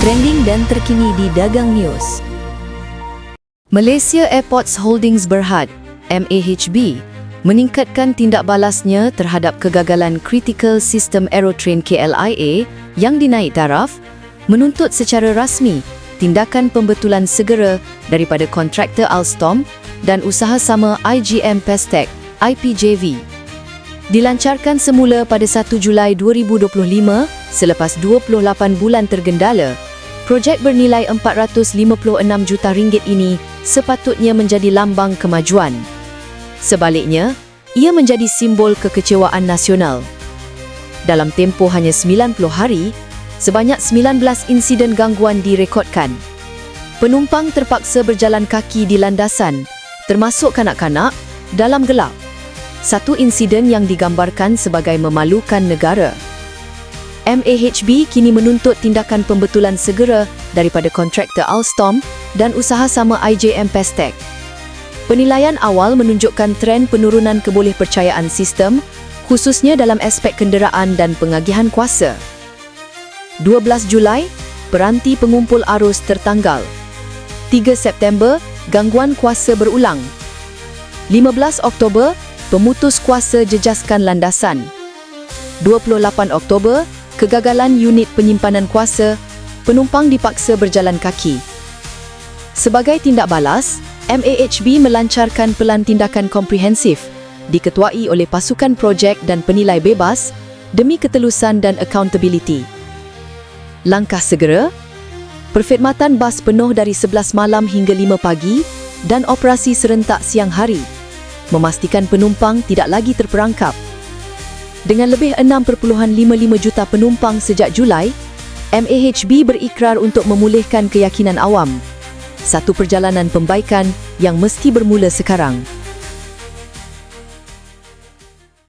trending dan terkini di Dagang News. Malaysia Airports Holdings Berhad, MAHB, meningkatkan tindak balasnya terhadap kegagalan Critical System Aerotrain KLIA yang dinaik taraf, menuntut secara rasmi tindakan pembetulan segera daripada kontraktor Alstom dan usaha sama IGM Pestec, IPJV. Dilancarkan semula pada 1 Julai 2025 selepas 28 bulan tergendala, projek bernilai 456 juta ringgit ini sepatutnya menjadi lambang kemajuan. Sebaliknya, ia menjadi simbol kekecewaan nasional. Dalam tempoh hanya 90 hari, sebanyak 19 insiden gangguan direkodkan. Penumpang terpaksa berjalan kaki di landasan, termasuk kanak-kanak, dalam gelap. Satu insiden yang digambarkan sebagai memalukan negara. MAHB kini menuntut tindakan pembetulan segera daripada kontraktor Alstom dan usaha sama IJM Pestec. Penilaian awal menunjukkan tren penurunan kebolehpercayaan sistem, khususnya dalam aspek kenderaan dan pengagihan kuasa. 12 Julai, peranti pengumpul arus tertanggal. 3 September, gangguan kuasa berulang. 15 Oktober, pemutus kuasa jejaskan landasan. 28 Oktober, kegagalan unit penyimpanan kuasa, penumpang dipaksa berjalan kaki. Sebagai tindak balas, MAHB melancarkan pelan tindakan komprehensif diketuai oleh pasukan projek dan penilai bebas demi ketelusan dan accountability. Langkah segera, perkhidmatan bas penuh dari 11 malam hingga 5 pagi dan operasi serentak siang hari, memastikan penumpang tidak lagi terperangkap. Dengan lebih 6.55 juta penumpang sejak Julai, MAHB berikrar untuk memulihkan keyakinan awam. Satu perjalanan pembaikan yang mesti bermula sekarang.